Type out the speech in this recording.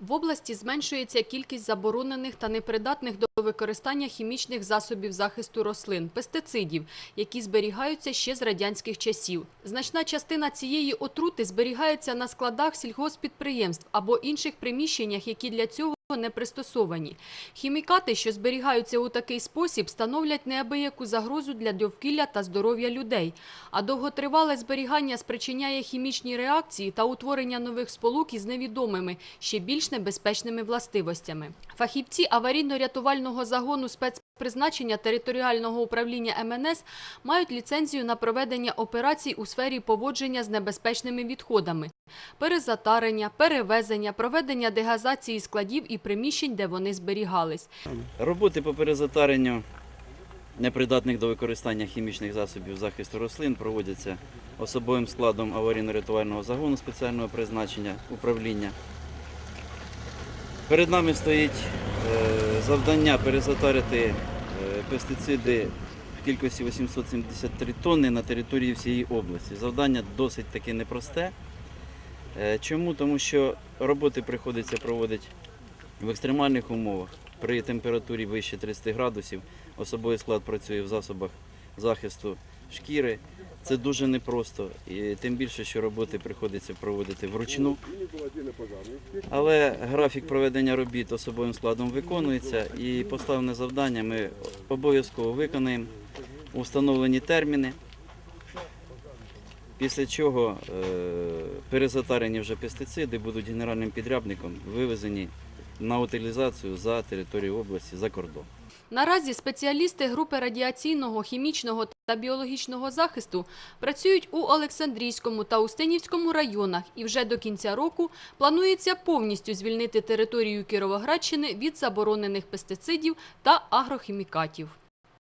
В області зменшується кількість заборонених та непридатних до використання хімічних засобів захисту рослин – пестицидів, які зберігаються ще з радянських часів. Значна частина цієї отрути зберігається на складах сільгоспідприємств або інших приміщеннях, які для цього не пристосовані. Хімікати, що зберігаються у такий спосіб, становлять неабияку загрозу для довкілля та здоров'я людей. А довготривале зберігання спричиняє хімічні реакції та утворення нових сполук із невідомими, ще більш небезпечними властивостями. Фахівці аварійно-рятувального загону спецпризначення територіального управління МНС мають ліцензію на проведення операцій у сфері поводження з небезпечними відходами, перезатарення, перевезення, проведення дегазації складів і приміщень, де вони зберігались. Роботи по перезатаренню непридатних до використання хімічних засобів захисту рослин проводяться особовим складом аварійно-рятувального загону спеціального призначення управління. Перед нами стоїть завдання перезатарити е, пестициди в кількості 873 тонни на території всієї області. Завдання досить таки непросте. Е, Чому? Тому що роботи приходиться проводити в екстремальних умовах при температурі вище 30 градусів особовий склад працює в засобах захисту шкіри. Це дуже непросто, і тим більше, що роботи приходиться проводити вручну. Але графік проведення робіт особовим складом виконується і поставлене завдання ми обов'язково виконаємо у встановлені терміни. Після чого е, перезатарені вже пестициди будуть генеральним підрядником вивезені на утилізацію за територію області за кордон. Наразі спеціалісти групи радіаційного, хімічного та біологічного захисту працюють у Олександрійському та Устинівському районах і вже до кінця року планується повністю звільнити територію Кіровоградщини від заборонених пестицидів та агрохімікатів.